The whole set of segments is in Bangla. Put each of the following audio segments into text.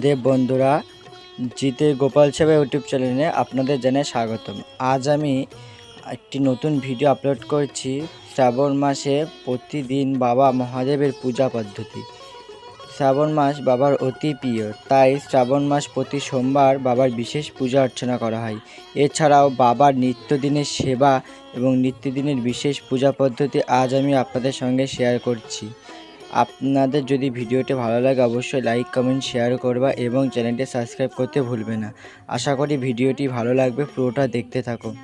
মহাদেব বন্ধুরা জিতে গোপাল সেবা ইউটিউব চ্যানেলে আপনাদের জানাই স্বাগতম। আজ আমি একটি নতুন ভিডিও আপলোড করছি। শ্রাবণ মাসে প্রতিদিন বাবা মহাদেবের পূজা পদ্ধতি। শ্রাবণ মাস বাবার অতি প্রিয়, তাই শ্রাবণ মাস প্রতি সোমবার বাবার বিশেষ পূজা অর্চনা করা হয়। এছাড়াও বাবার নিত্যদিনের সেবা এবং নিত্যদিনের বিশেষ পূজা পদ্ধতি আজ আমি আপনাদের সঙ্গে শেয়ার করছি। আপনাদের যদি ভিডিওটি ভালো লাগে, অবশ্যই লাইক কমেন্ট শেয়ার করবা এবং চ্যানেলটি সাবস্ক্রাইব করতে ভুলবে না। আশা করি ভিডিওটি ভালো লাগবে, পুরোটা দেখতে থাকো।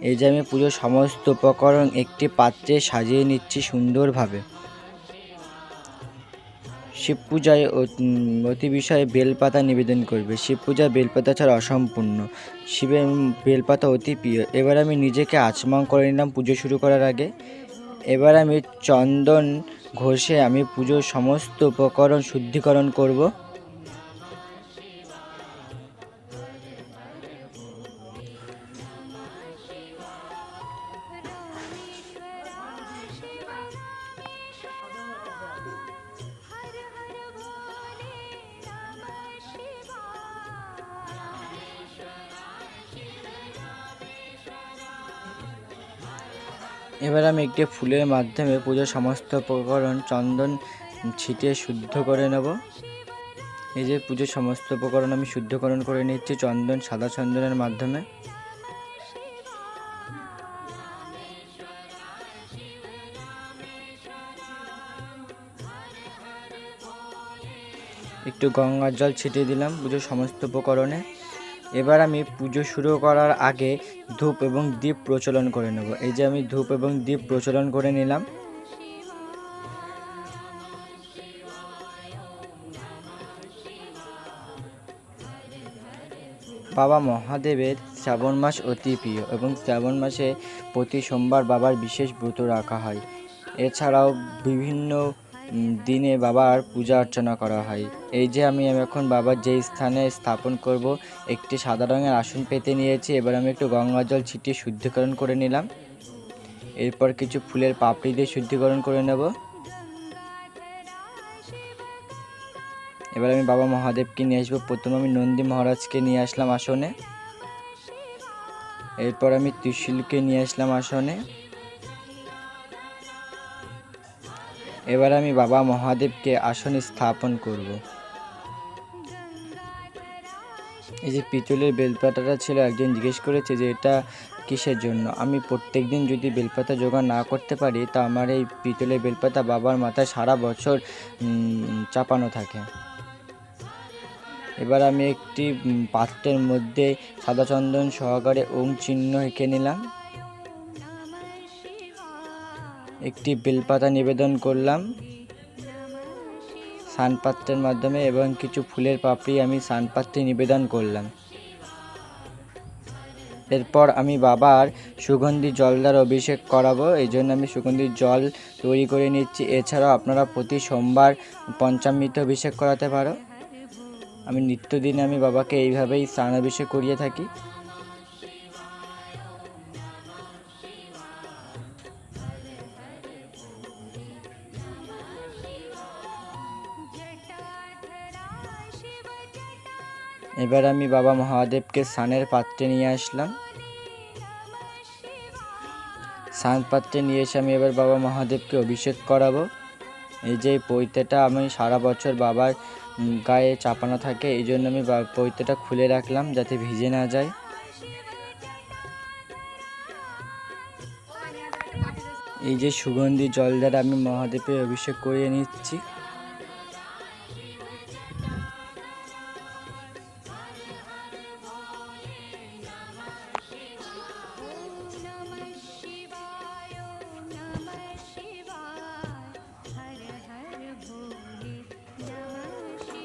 এই যে আমি পুজোর সমস্ত উপকরণ, একটি পাত্রে সাজিয়ে নিচ্ছি সুন্দরভাবে। শিব পূজায় অতি বিষয়ে বেলপাতা নিবেদন করবে। শিব পূজায় বেলপাতা ছাড়া অসম্পূর্ণ। শিবের বেলপাতা অতি প্রিয়। এবার আমি নিজেকে আচমন করে নিলাম পুজো শুরু করার আগে। এবার আমি চন্দন ঘষে আমি পুজোর সমস্ত উপকরণ শুদ্ধিকরণ করব। এবার আমি একটি ফুলের মাধ্যমে পুজোর সমস্ত উপকরণ, চন্দন ছিটিয়ে শুদ্ধ করে নেব। এই যে পুজোর সমস্ত উপকরণ আমি শুদ্ধকরণ করে নিচ্ছি, চন্দন, সাদা চন্দনের মাধ্যমে। একটু গঙ্গার জল ছিটিয়ে দিলাম পুজোর সমস্ত উপকরণে। এবার আমি পুজো শুরু করার আগে ধূপ এবং দীপ প্রচলন করে নেব। এই যে আমি ধূপ এবং দীপ প্রচলন করে নিলাম। বাবা মহাদেবের শ্রাবণ মাস অতি প্রিয় এবং শ্রাবণ মাসে প্রতি সোমবার বাবার বিশেষ ব্রত রাখা হয়। এছাড়াও বিভিন্ন দিনে বাবার পূজা অর্চনা করা হয়। এই যে আমি এখন বাবার যে স্থানে স্থাপন করব, একটি সাদা রঙের আসন পেতে নিয়েছি। এবার আমি একটু গঙ্গা জল ছিটিয়ে শুদ্ধিকরণ করে নিলাম। এরপর কিছু ফুলের পাপড়ি দিয়ে শুদ্ধিকরণ করে নেব। এবার আমি বাবা মহাদেবকে নিয়ে আসব। প্রথমে আমি নন্দী মহারাজকে নিয়ে আসলাম আসনে। এরপর আমি ত্রিশূলকে নিয়ে আসলাম আসনে। এবার আমি বাবা মহাদেবকে আসনে স্থাপন করব। এই যে পিতলের বেলপাতাটা ছিল, একজন জিজ্ঞেস করেছে যে এটা কিসের জন্য? আমি প্রত্যেকদিন যদি বেলপাতা জোগাড় না করতে পারি, তা আমার এই পিতলের বেলপাতা বাবার মাথায় সারা বছর চাপানো থাকে। এবার আমি একটি পাত্রের মধ্যে সাদা চন্দন সহকারে ওম চিহ্ন এঁকে নিলাম। একটি বেলপাতা নিবেদন করলাম সানপাত্রের মাধ্যমে এবং কিছু ফুলের পাপড়ি আমি সানপাত্রে নিবেদন করলাম। এরপর আমি বাবার সুগন্ধি জল দ্বারা অভিষেক করাবো এই জন্য আমি সুগন্ধির জল তৈরি করে নিচ্ছি। এছাড়াও আপনারা প্রতি সোমবার পঞ্চামৃত অভিষেক করাতে পারো। আমি নিত্যদিন আমি বাবাকে এইভাবেই স্নান অভিষেক করিয়ে থাকি। এবার আমি বাবা মহাদেবকে স্নানের পাত্রে নিয়ে আসলাম। স্নান পাত্রে নিয়ে এসে আমি এবার বাবা মহাদেবকে অভিষেক করাবো। এই যে পৈতেটা আমি সারা বছর বাবার গায়ে চাপানো থাকে, এই জন্য আমি পৈতেটা খুলে রাখলাম যাতে ভিজে না যায়। এই যে সুগন্ধি জল দ্বারা আমি মহাদেবের অভিষেক করিয়ে নিচ্ছি।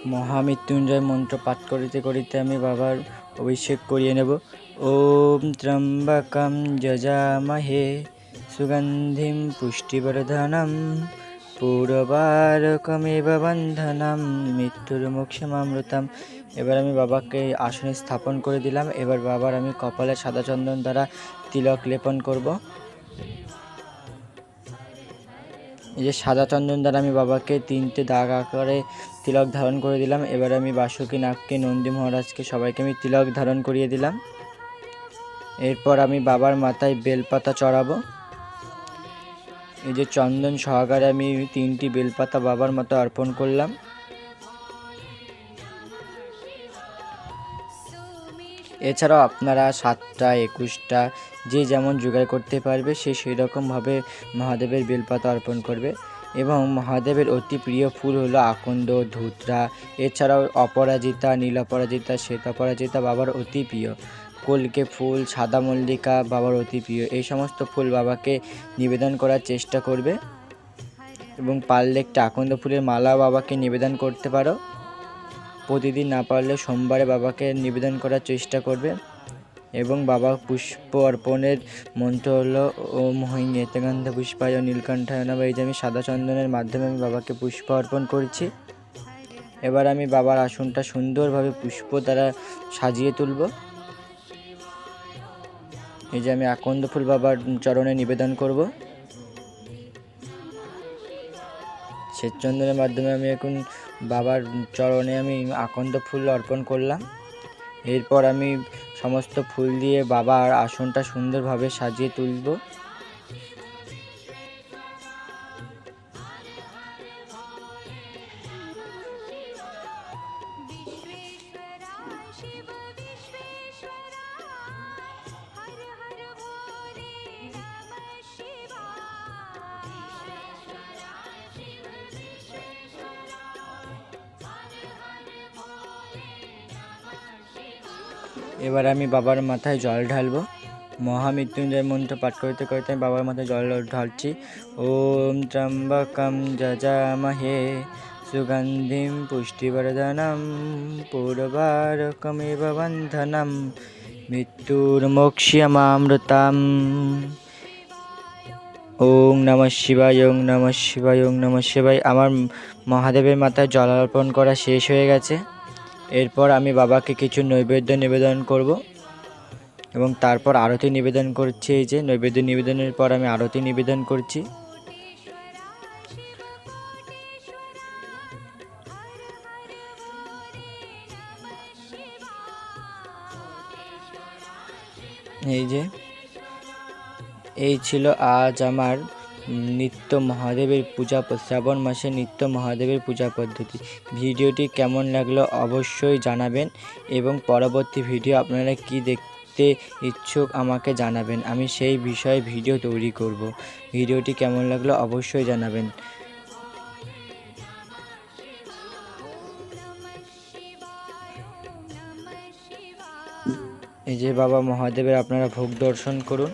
মহামৃত্যুঞ্জয় মন্ত্র পাঠ করিতে করিতে আমি বাবার অভিষেক করিয়ে নেব। ওম ত্র্যম্বকম যজামহে সুগন্ধিম পুষ্টিবর্ধনম পূর্বারকমেব বন্ধনম মৃত্যুর্মোক্ষমামৃতম এবার আমি বাবাকে আসনে স্থাপন করে দিলাম। এবার বাবার আমি কপালে সাদা চন্দন দ্বারা তিলক লেপন করব। যে সাদা চন্দন দ্বারা আমি বাবাকে তিনটে দাগ আকারে তিলক ধারণ করে দিলাম। এবার আমি বাসুকি, নাগকে, নন্দী মহারাজকে সবাইকে আমি তিলক ধারণ করিয়ে দিলাম। এরপর আমি বাবার মাথায় বেলপাতা চড়াবো। এই যে চন্দন সহকারে আমি তিনটি বেলপাতা বাবার মাথায় অর্পণ করলাম। এছাড়াও আপনারা সাতটা, একুশটা, যে যেমন জোগাড় করতে পারবে, সে সেই রকমভাবে মহাদেবের বেলপাতা অর্পণ করবে। এবং মহাদেবের অতি প্রিয় ফুল হলো আকন্দ, ধুতরা, এছাড়াও অপরাজিতা নীল অপরাজিতা শ্বেত অপরাজিতা বাবার অতি প্রিয়। কলকে ফুল, সাদা মল্লিকা বাবার অতি প্রিয়। এই সমস্ত ফুল বাবাকে নিবেদন করার চেষ্টা করবে। এবং পারলে একটা আকন্দ ফুলের মালা বাবাকে নিবেদন করতে পারো। প্রতিদিন না পারলে সোমবারে বাবাকে নিবেদন করার চেষ্টা করবে এবং বাবা পুষ্প অর্পণের মন্ত্র হলো, ওম হই নেতগন্ধ পুষ্পায় নীলকণ্ঠায় নমঃ, এই যে আমি সাদা চন্দনের মাধ্যমে আমি বাবাকে পুষ্প অর্পণ করছি। এবার আমি বাবার আসনটা সুন্দরভাবে পুষ্প দ্বারা সাজিয়ে তুলব। এই যে আমি আকন্দ ফুল বাবার চরণে নিবেদন করব। শ্বেতচন্দনের মাধ্যমে আমি এখন বাবার চরণে আমি আকন্দ ফুল অর্পণ করলাম। এরপর আমি সমস্ত ফুল দিয়ে বাবার আসনটা সুন্দরভাবে সাজিয়ে তুলব। এবার আমি বাবার মাথায় জল ঢালবো। মহামৃত্যুঞ্জয় মন্ত্র পাঠ করতে করতে আমি বাবার মাথায় জল ঢালছি। ওম ত্রম্বকম যজামহে সুগন্ধিম পুষ্টিবর্ধনম পূর্বারকমেব বন্ধনম মৃত্যুর্মোক্ষ্যমামৃতাম ওং নমঃ শিবায়, ওং নমঃ শিবায়, ওং নমঃ শিবায়। আমার মহাদেবের মাথায় জল অর্পণ করা শেষ হয়ে গেছে। এরপর আমি বাবাকে কিছু নৈবেদ্য নিবেদন করব এবং তারপর আরতি নিবেদন করছি। এই যে নৈবেদ্য নিবেদনের পর আমি আরতি নিবেদন করছি। এই যে, এই ছিল আজ আমার নিত্য মহাদেবের পূজা শ্রাবণ মাসে নিত্য মহাদেবের পূজা পদ্ধতি। ভিডিওটি কেমন লাগল অবশ্যই জানাবেন এবং পরবর্তী ভিডিও আপনারা কি দেখতে ইচ্ছুক আমাকে জানাবেন। আমি সেই বিষয়ে ভিডিও তৈরি করব। ভিডিওটি কেমন লাগল অবশ্যই জানাবেন। এই যে বাবা মহাদেবের আপনারা ভোগ দর্শন করুন।